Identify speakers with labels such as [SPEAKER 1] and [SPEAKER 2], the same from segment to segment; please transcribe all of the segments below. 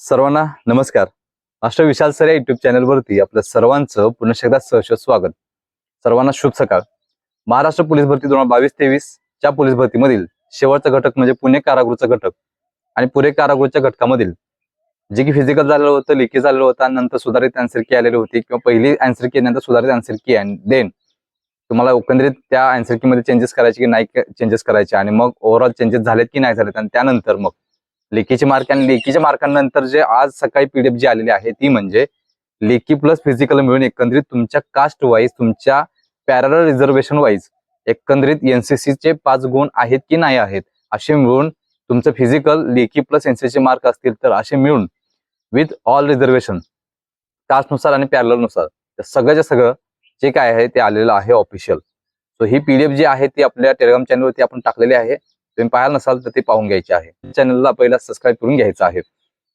[SPEAKER 1] सर्वांना नमस्कार. Master Vishal sir या युट्यूब चॅनलवरती आपल्या सर्वांचं पुन्हा एकदा सहश स्वागत. सर्वांना शुभ सकाळ. महाराष्ट्र पोलीस भरती दोन हजार बावीस तेवीस च्या पोलीस भरतीमधील शेवटचा घटक म्हणजे पुणे कारागृहचा घटक आणि पुणे कारागृहच्या घटकामधील जे की फिजिकल झालेलं होतं लेखी झालेलं होतं आणि नंतर सुधारित अँसर की आलेली होती किंवा पहिली अँसर की नंतर सुधारित अँसर की अँड देन तुम्हाला एकंदरीत त्या अँसर की मध्ये चेंजेस करायचे की नाही चेंजेस करायचे आणि मग ओव्हरऑल चेंजेस झालेत की नाही झालेत आणि त्यानंतर मग लेखीचे मार्क आणि लेखीच्या मार्कांनंतर जे आज सकाळी पीडीएफ जी आलेली आहे ती म्हणजे लेखी प्लस फिजिकल मिळून एकंदरीत तुमच्या कास्ट वाईज तुमच्या पॅरल रिझर्वेशन वाईज एकंदरीत एनसीसी चे पाच गुण आहेत की नाही आहेत असे मिळून तुमचं फिजिकल लेखी प्लस एनसीसी मार्क असतील तर असे मिळून विथ ऑल रिझर्वेशन कास्टनुसार आणि पॅरलनुसार सगळ्याच्या सगळं जे काय आहे ते आलेलं आहे ऑफिशियल सो ही पीडीएफ जी आहे ती आपल्या टेलिग्राम चॅनलवरती आपण टाकलेली आहे. तुम्ही पाहायला नसाल तर ते पाहून घ्यायचे आहे. चॅनलला पहिला सबस्क्राईब करून घ्यायचं आहे.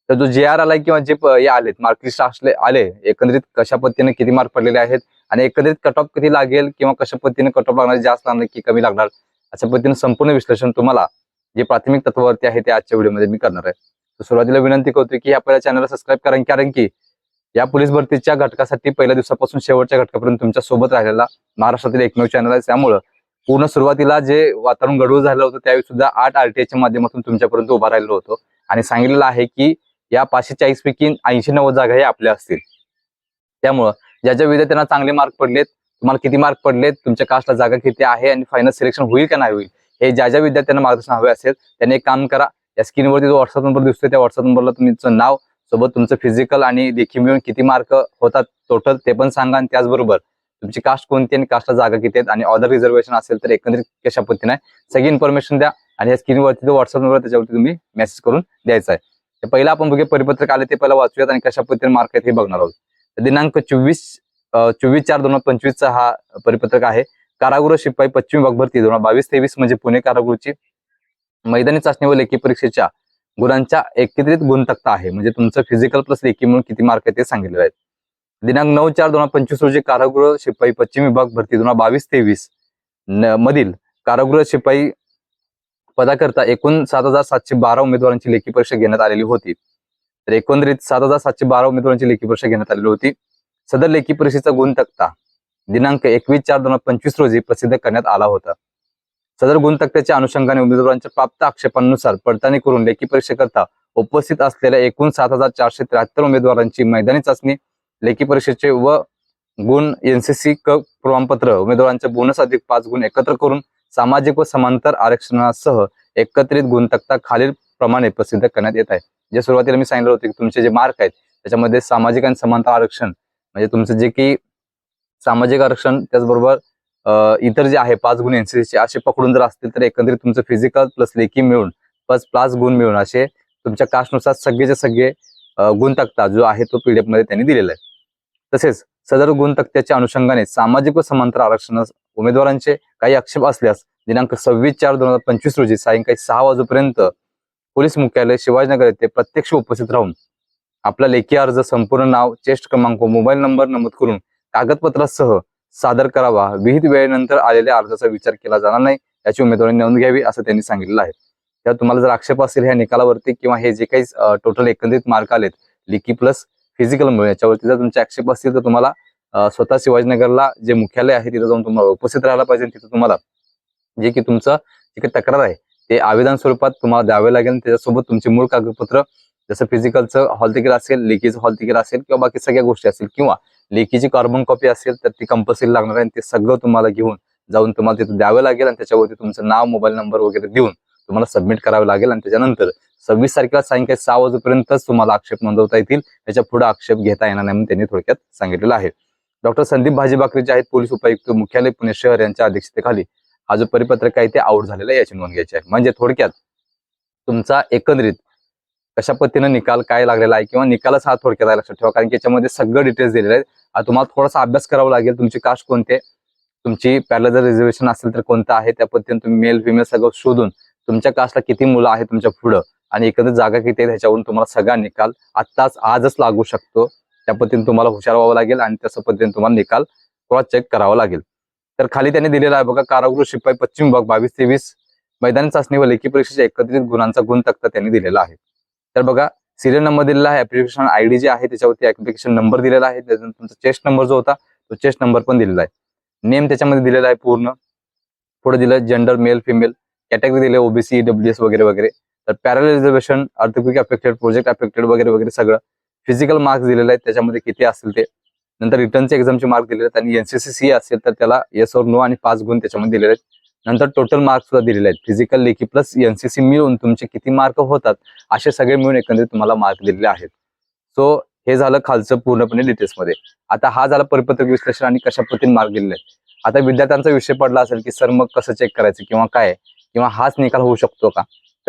[SPEAKER 1] तर जो जे आर आलाय किंवा जे हे आलेत मार्कलिस्ट असले आले एकंदरीत कशा पद्धतीने किती मार्क पडलेले आहेत आणि एकंदरीत कट ऑफ किती लागेल किंवा कशा पद्धतीने कट ऑफ लागणार जास्त लागणार की कमी लागणार अशा पद्धतीने संपूर्ण विश्लेषण तुम्हाला जे प्राथमिक तत्वावरती आहे ते आजच्या व्हिडिओमध्ये मी करणार आहे. तर सुरुवातीला विनंती करतो की आपल्या चॅनलला सबस्क्राईब करा कारण की या पोलीस भरतीच्या घटकासाठी पहिल्या दिवसापासून शेवटच्या घटकापर्यंत तुमच्यासोबत राहिलेला महाराष्ट्रातील एकमेव चॅनल आहे. त्यामुळं पूर्ण सुरुवातीला जे वातावरण गडूळ झालं होतं त्यावेळी सुद्धा आठ आरटीआयच्या माध्यमातून तुमच्यापर्यंत उभा राहिलो होतो. आणि सांगितलेलं आहे की या पाचशे चाळीस पैकी ऐंशी नव्वद जागा हे आपल्या असतील. त्यामुळं ज्या ज्या विद्यार्थ्यांना चांगले मार्क पडलेत तुम्हाला किती मार्क पडलेत तुमच्या कास्टला जागा किती आहे आणि फायनल सिलेक्शन होईल का नाही होईल हे ज्या ज्या विद्यार्थ्यांना मार्गदर्शन हवे असेल त्यांनी एक काम करा. या स्क्रीनवरती जो व्हॉट्सअप नंबर दिसतोय त्या व्हॉट्सअप नंबरला तुमचं नाव सोबत तुमचं फिजिकल आणि लेखी मिळून किती मार्क होतात टोटल ते पण सांगा आणि त्याचबरोबर तुमची कास्ट कोणती आणि कास्टला जागा किती आहेत? आणि ऑदर रिझर्वेशन असेल तर एकंदरीत कशा पद्धतीने सगळी इन्फॉर्मेशन द्या आणि या स्क्रीनवरती जो व्हॉट्सअप नंबर त्याच्यावरती तुम्ही मेसेज करून द्यायचा आहे. तर पहिला आपण बघूया परिपत्रक आले ते पहिला वाचूयात आणि कशा पद्धतीने मार्क आहेत हे बघणार आहोत. तर दिनांक चोवीस चोवीस चार दोन हजार पंचवीसचा हा परिपत्रक आहे. कारागृह शिपाई पश्चिम विभाग भरती दोन हजार बावीस तेवीस म्हणजे पुणे कारागृहची मैदानी चाचणी व लेखी परीक्षेच्या गुणांच्या एकत्रित गुण तक्ता आहे. म्हणजे तुमचं फिजिकल प्लस लेखी म्हणून किती मार्क आहे ते सांगितलेलं आहे दिनांक नऊ चार दोन हजार पंचवीस रोजी कारागृह शिपाई पश्चिम विभाग भरती. दोन हजार बावीस तेवीस न- मधील कारागृह शिपाई पदाकरता एकूण सात हजार सातशे बारा उमेदवारांची लेखी परीक्षा घेण्यात आलेली होती. तर एकंदरीत सात हजार सातशे बारा उमेदवारांची लेखी परीक्षा घेण्यात आलेली होती. सदर लेखी परीक्षेचा गुण तक्ता दिनांक एकवीस चार दोन हजार पंचवीस रोजी प्रसिद्ध करण्यात आला होता. सदर गुणतक्त्याच्या अनुषंगाने उमेदवारांच्या प्राप्त आक्षेपांनुसार पडताळणी करून लेखी परीक्षेकरता उपस्थित असलेल्या एकूण सात हजार चारशे त्र्याहत्तर उमेदवारांची मैदानी चाचणी लेखी परीक्षेचे व गुण एनसीसी क प्रमाणपत्र उमेदवारांचे बोनस अधिक पाच गुण एकत्र करून सामाजिक व समांतर आरक्षणासह एकत्रित गुण तक्ता खालील प्रमाणे प्रसिद्ध करण्यात येत आहे. जे सुरुवातीला मी सांगितलं होतं की तुमचे जे मार्क आहेत त्याच्यामध्ये सामाजिक आणि समांतर आरक्षण म्हणजे तुमचं जे की सामाजिक आरक्षण त्याचबरोबर इतर जे आहे पाच गुण एनसीसीचे असे पकडून जर असतील तर एकंदरीत तुमचं फिजिकल प्लस लेखी मिळून प्लस प्लस गुण मिळून असे तुमच्या कास्टनुसार सगळेचे सगळे गुण तक्ता जो आहे तो पीडीएफमध्ये त्यांनी दिलेला आहे. तसेच सदर गुण तक्त्याच्या अनुषंगाने सामाजिक व समांतर आरक्षण उमेदवारांचे काही आक्षेप असल्यास दिनांक सव्वीस चार दोन हजार पंचवीस रोजी सायंकाळी सहा वाजेपर्यंत पोलीस मुख्यालय शिवाजीनगर येथे प्रत्यक्ष उपस्थित राहून आपला लेखी अर्ज संपूर्ण नाव चेस्ट क्रमांक मोबाईल नंबर नमूद करून कागदपत्रासह सादर करावा. विहित वेळेनंतर आलेल्या अर्जाचा विचार केला जाणार नाही याची उमेदवारी नोंद घ्यावी असं त्यांनी सांगितलेलं आहे. त्यात तुम्हाला जर आक्षेप असेल ह्या निकालावरती किंवा हे जे काही टोटल एकंदरीत मार्क आलेत लिखी प्लस फिजिकल मिळून याच्यावरती जर तुमचे आक्षेप असतील तर तुम्हाला स्वतः शिवाजीनगरला जे मुख्यालय आहे तिथं जाऊन तुम्हाला उपस्थित राहायला पाहिजे. तिथे तिथं तुम्हाला जे की तुमचं जे काही तक्रार आहे ते आवेदन स्वरूपात तुम्हाला द्यावे लागेल. त्याच्यासोबत तुमचे मूळ कागदपत्र जसं फिजिकलचं हॉल तिकीट असेल लेखीचं हॉल तिकीट असेल किंवा बाकी सगळ्या गोष्टी असतील किंवा लेखीची कार्बन कॉपी असेल तर ती कंपल्सरी लागणार आहे आणि ते सगळं तुम्हाला घेऊन जाऊन तुम्हाला तिथं द्यावं लागेल आणि त्याच्यावरती तुमचं नाव मोबाईल नंबर वगैरे देऊन तुम्हाला सबमिट करावं लागेल आणि त्याच्यानंतर सव्वीस तारखेला सायंकाळी सहा वाजेपर्यंतच तुम्हाला आक्षेप नोंदवता येतील. त्याच्या पुढे आक्षेप घेता येणार नाही म्हणून त्यांनी थोडक्यात सांगितलेलं आहे. डॉक्टर संदीप भाजीबाकरे जे आहेत पोलीस उपायुक्त मुख्यालय पुणे शहर यांच्या अध्यक्षतेखाली. हा जो परिपत्रक आहे ते आउट झालेला आहे याची नोंद घ्यायची आहे. म्हणजे थोडक्यात तुमचा एकंदरीत कशा पद्धतीने निकाल काय लागलेला आहे किंवा निकालच हा थोडक्यात आहे लक्षात ठेवा. कारण की याच्यामध्ये सगळं डिटेल्स दिलेले आहेत. आता तुम्हाला थोडासा अभ्यास करावा लागेल. तुमची कास्ट कोणते तुमची पॅरल जर रिझर्वेशन असेल तर कोणतं आहे? त्या पद्धतीने तुम्ही मेल फिमेल सगळं शोधून तुमच्या कास्टला किती मुलं आहेत तुमच्या पुढं? आणि एकंदरीत जागा किती आहे ह्याच्यावरून तुम्हाला सगळा निकाल आत्ताच आजच लागू शकतो. त्या पद्धतीने तुम्हाला हुशार व्हावं लागेल आणि तसं पद्धतीने तुम्हाला निकाल क्रॉस चेक करावा लागेल. तर खाली त्यांनी दिलेला आहे बघा कारागृह शिपाई पश्चिम विभाग बावीस तेवीस मैदानी चाचणी व लेखी परीक्षेच्या एकत्रित गुणांचा गुण तक्ता त्यांनी दिलेला आहे. तर बघा सिरियल नंबर दिलेला आहे ऍप्लिकेशन आय डी जे आहे त्याच्यावरती ऍप्लिकेशन नंबर दिलेला आहे त्याच्यानंतर तुमचा चेस्ट नंबर जो होता तो चेस्ट नंबर पण दिलेला आहे. नेम त्याच्यामध्ये दिलेला आहे पूर्ण. पुढे दिलं जेंडर मेल फिमेल कॅटेगरी दिले ओबीसी डब्ल्यूएस वगैरे वगैरे. तर parallel reservation earthquake affected project affected वगैरे वगैरे सगळं फिजिकल मार्क्स दिलेले आहेत. त्याच्यामध्ये किती असतील ते. नंतर रिटर्नचे एक्झामचे मार्क दिलेले आहेत. आणि एनसीसी सी असेल तर त्याला येस और नो आणि पाच गुण त्याच्यामध्ये दिलेले आहेत. नंतर टोटल मार्क्स सुद्धा दिलेले आहेत. फिजिकल लेखी प्लस एनसीसी मिळून तुमचे किती मार्क होतात असे सगळे मिळून एकंदरीत तुम्हाला मार्क दिलेले आहेत. सो हे झालं खालचं पूर्णपणे डिटेल्समध्ये. आता हा झाला परिपत्रक विश्लेषण आणि कशा पद्धतीने मार्क दिलेले आहेत. आता विद्यार्थ्यांचा विषय पडला असेल की सर मग कसं चेक करायचं किंवा काय? किंवा हाच निकाल होऊ शकतो का?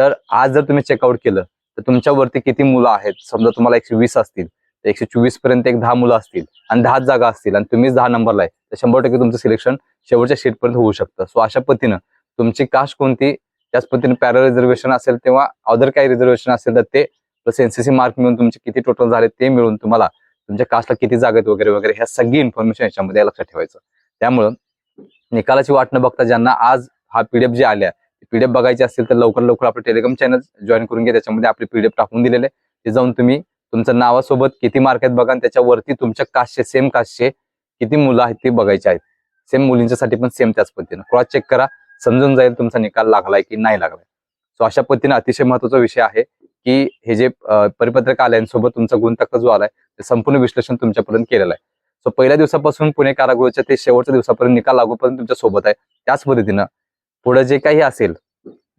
[SPEAKER 1] तर आज जर तुम्ही चेकआउट केलं तर तुमच्यावरती किती मुलं आहेत? समजा तुम्हाला एकशे वीस असतील तर एकशे चोवीसपर्यंत एक दहा मुलं असतील आणि दहाच जागा असतील आणि तुम्हीच दहा नंबरला आहे तर शंभर टक्के तुमचं सिलेक्शन शेवटच्या शीटपर्यंत होऊ शकतं. सो अशा पद्धतीनं तुमची कास्ट कोणती त्याच पद्धतीने पॅरल रिझर्वेशन असेल तेव्हा अदर काही रिझर्वेशन असेल तर ते प्लस एनसीसी मार्क मिळून तुमचे किती टोटल झाले ते मिळून तुम्हाला तुमच्या कास्टला किती जागा आहेत वगैरे वगैरे ह्या सगळी इन्फॉर्मेशन याच्यामध्ये लक्षात ठेवायचं. त्यामुळं निकालाची वाट न बघता ज्यांना आज हा पीडीएफ जे आल्या पीडीएफ बघायचे असेल तर लवकर लवकर आपलं टेलिग्राम चॅनल जॉईन करून घ्या. त्याच्यामध्ये आपले पीडीएफ टाकून दिलेले ते जाऊन तुम्ही तुमच्या नावासोबत किती मार्क आहेत बघा आणि त्याच्यावरती तुमच्या कास्टचे सेम कास्टचे किती मुलं आहेत ते बघायचे आहेत. सेम मुलींच्यासाठी पण सेम त्याच पद्धतीनं. क्रॉस चेक करा. समजून जाईल तुमचा निकाल लागलाय की नाही लागलाय. सो अशा पद्धतीने अतिशय महत्त्वाचा विषय आहे की हे जे परिपत्रक आल्यांसोबत तुमचा गुणतक्क जो आलाय ते संपूर्ण विश्लेषण तुमच्यापर्यंत केलेलं आहे. सो पहिल्या दिवसापासून पुणे कारागृहाच्या ते शेवटच्या दिवसापर्यंत निकाल लागूपर्यंत तुमच्यासोबत आहे. त्याच पद्धतीनं पुढे जे काही असेल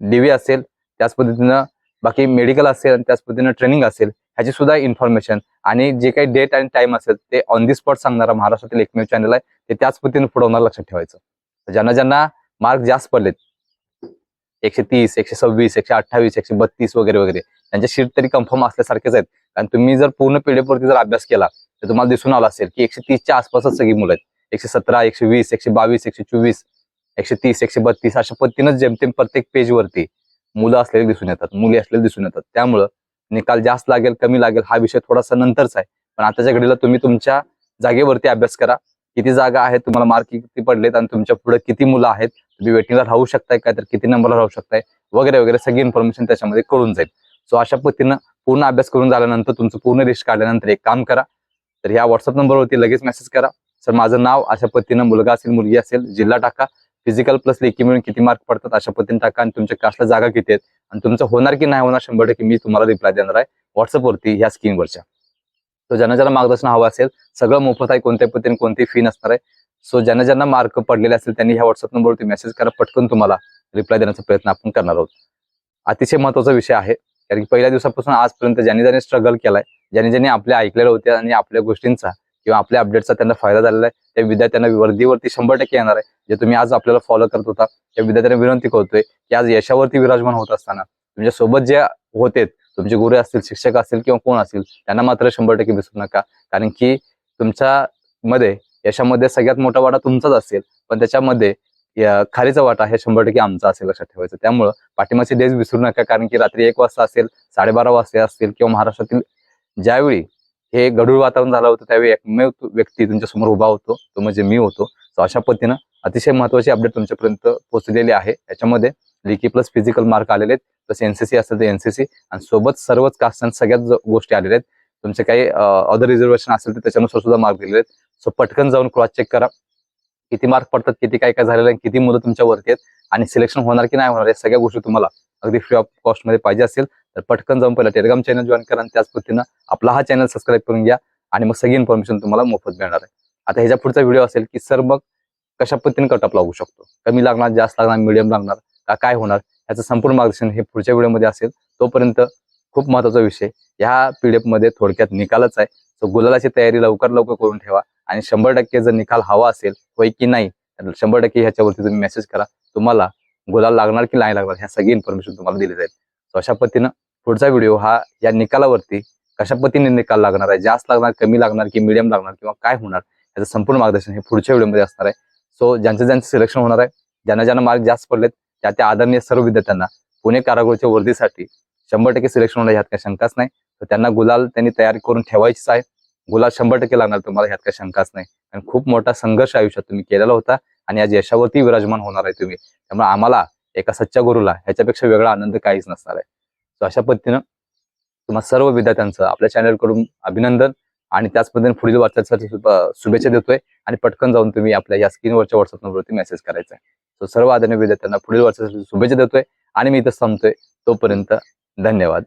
[SPEAKER 1] डीव्ही असेल त्याच पद्धतीनं बाकी मेडिकल असेल आणि त्याच पद्धतीनं ट्रेनिंग असेल ह्याची सुद्धा इन्फॉर्मेशन आणि जे काही डेट आणि टाइम असेल ते ऑन दी स्पॉट सांगणारा महाराष्ट्रातील एकमेव चॅनल आहे. ते त्याच पद्धतीने पुढवणार लक्षात ठेवायचं. ज्यांना ज्यांना मार्क जास्त पडलेत एकशे तीस एकशे सव्वीस एकशे अठ्ठावीस एकशे बत्तीस वगैरे वगैरे त्यांच्या शीट तरी कन्फर्म असल्यासारखेच आहेत. कारण तुम्ही जर पूर्ण पिढीवरती जर अभ्यास केला तर तुम्हाला दिसून आला असेल की एकशे तीसच्या आसपासच सगळी मुलं आहेत. एकशे सतरा एकशे वीस एकशे बावीस एकशे चोवीस एकशे तीस एकशे बत्तीस अशा पद्धतीनं जेमतेम प्रत्येक पेज वरती मुलं असलेले दिसून येतात मुली असलेले दिसून येतात. त्यामुळं निकाल जास्त लागेल कमी लागेल हा विषय थोडासा नंतरचा आहे. पण आताच्या घडीला तुम्ही तुमच्या जागेवरती अभ्यास करा. किती जागा आहेत तुम्हाला मार्क किती पडलेत आणि तुमच्यापुढे किती मुलं आहेत तुम्ही वेटिंगला राहू शकताय काय तर किती नंबरला राहू शकताय वगैरे वगैरे सगळी इन्फॉर्मेशन त्याच्यामध्ये कळून जाईल. सो अशा पद्धतीनं पूर्ण अभ्यास करून झाल्यानंतर तुमचं पूर्ण रिस्क काढल्यानंतर एक काम करा. तर ह्या व्हॉट्सअप नंबरवरती लगेच मेसेज करा. सर माझं नाव अशा पद्धतीनं मुलगा असेल मुलगी असेल जिल्हा टाका. फिजिकल प्लस लेखी मिळून किती मार्क पडतात अशा पद्धतीने टाका आणि तुमच्या कास्टला जागा किती आहेत आणि तुमचं होणार की नाही होणार शंभर टक्के मी तुम्हाला रिप्लाय देणार आहे. व्हॉट्सअपवरती ह्या स्क्रीनवरच्या सो ज्यांना ज्यांना मार्गदर्शन हवं असेल सगळं मोफत आहे कोणत्या पद्धतीने कोणती फी नसणार आहे. सो ज्यांना ज्यांना मार्क पडलेले असेल त्यांनी ह्या व्हॉट्सअप नंबरवरती मेसेज करा पटकन तुम्हाला रिप्लाय देण्याचा प्रयत्न आपण करणार आहोत. अतिशय महत्त्वाचा विषय आहे कारण की पहिल्या दिवसापासून आजपर्यंत ज्यांनी ज्यांनी स्ट्रगल केलाय ज्यांनी ज्यांनी आपल्या ऐकलेल्या होत्या आणि आपल्या गोष्टींचा किंवा आपल्या अपडेटचा त्यांना फायदा झालेला आहे. त्या विद्यार्थ्यांना वर्दीवरती शंभर टक्के येणार आहे. जे तुम्ही आज आपल्याला फॉलो करत होता त्या विद्यार्थ्यांना विनंती करतोय की आज यशावरती विराजमान होत असताना तुमच्यासोबत जे होते तुमचे गुरु असतील शिक्षक असतील किंवा कोण असतील त्यांना मात्र शंभर टक्के विसरू नका. कारण की तुमच्या मध्ये यशामध्ये सगळ्यात मोठा वाटा तुमचाच असेल. पण त्याच्यामध्ये खालीचा खारीचा वाटा हे शंभर टक्के आमचा असेल लक्षात ठेवायचं. त्यामुळं पाठिंबाचे डेज विसरू नका. कारण की रात्री एक वाजता असेल साडेबारा वाजता असतील किंवा महाराष्ट्रातील ज्यावेळी हे गढूळ वातावरण झालं होतं त्यावेळी एकमेव व्यक्ती तुमच्यासमोर उभा होतो. तो म्हणजे मी होतो. सो अशा पद्धतीनं अतिशय महत्वाची अपडेट तुमच्यापर्यंत पोहोचलेली आहे. याच्यामध्ये लिकी प्लस फिजिकल मार्क आलेले आहेत प्लस एनसीसी असेल तर एनसीसी आणि सोबत सर्वच कास्ट सगळ्याच गोष्टी आलेल्या आहेत. तुमचे काही अदर रिझर्वेशन असेल तर त्याच्यानुसार सुद्धा मार्क दिलेले आहेत. सो पटकन जाऊन क्रॉस चेक करा. किती मार्क पडतात किती काय काय झालेलं आहे किती मुलं तुमच्या वरती आहेत. आणि सिलेक्शन होणार की नाही होणार या सगळ्या गोष्टी तुम्हाला अगदी फ्री ऑफ कॉस्टमध्ये पाहिजे असेल. तर पटकन जाऊन पहिला टेलिग्राम चॅनल जॉईन करा आणि त्याच पद्धतीनं आपला हा चॅनल सबस्क्राईब करून घ्या आणि मग सगळी इन्फॉर्मेशन तुम्हाला मोफत मिळणार आहे. आता ह्याच्या पुढचा व्हिडिओ असेल की सर मग कशा पद्धतीने कटअप लागू शकतो? कमी लागणार जास्त लागणार मिडियम लागणार? का काय होणार? याचं संपूर्ण मार्गदर्शन हे पुढच्या व्हिडिओमध्ये असेल. तोपर्यंत खूप महत्त्वाचा विषय ह्या पीडीएफमध्ये थोडक्यात निकालच आहे. सो गुलालाची तयारी लवकर लवकर करून ठेवा आणि शंभर टक्के जर निकाल हवा असेल होय की नाही तर शंभर टक्के ह्याच्यावरती तुम्ही मेसेज करा. तुम्हाला गुलाल लागणार की नाही लागणार ह्या सगळी इन्फॉर्मेशन तुम्हाला दिली जाईल. सो अशा पद्धतीनं पुढचा व्हिडिओ हा या निकालावरती कशा पद्धतीने निकाल लागणार आहे जास्त लागणार कमी लागणार की मिडियम लागणार किंवा काय होणार याचं संपूर्ण मार्गदर्शन हे पुढच्या व्हिडिओमध्ये असणार आहे. सो ज्यांचं ज्यांचं सिलेक्शन होणार आहे ज्यांना ज्यांना मार्क जास्त पडलेत त्या त्या आदरणीय सर्व विद्यार्थ्यांना पुणे कारागृहाच्या वर्दीसाठी शंभर टक्के सिलेक्शन होणार ह्यात काही शंकाच नाही. तर त्यांना गुलाल त्यांनी तयारी करून ठेवायचीच आहे. गुलाल शंभर टक्के लागणार तुम्हाला ह्यात काही शंकाच नाही. आणि खूप मोठा संघर्ष आयुष्यात तुम्ही केलेला होता आणि आज यशावरती विराजमान होणार आहे तुम्ही. त्यामुळे आम्हाला एका सच्च्या गुरुला ह्याच्यापेक्षा वेगळा आनंद काहीच नसणार आहे. सो अशा पद्धतीनं तुम्हा सर्व विद्यार्थ्यांचं आपल्या चॅनलकडून अभिनंदन आणि त्याच पद्धतीने पुढील वाटचालीसाठी शुभेच्छा देतोय आणि पटकन जाऊन तुम्ही आपल्या या स्क्रीनवरच्या व्हॉट्सअप नंबरवरती मेसेज करायचा सो सर्व आदरणीय विद्यार्थ्यांना पुढील वाटचालीसाठी शुभेच्छा देतोय आणि मी इथं थांबतोय तोपर्यंत धन्यवाद.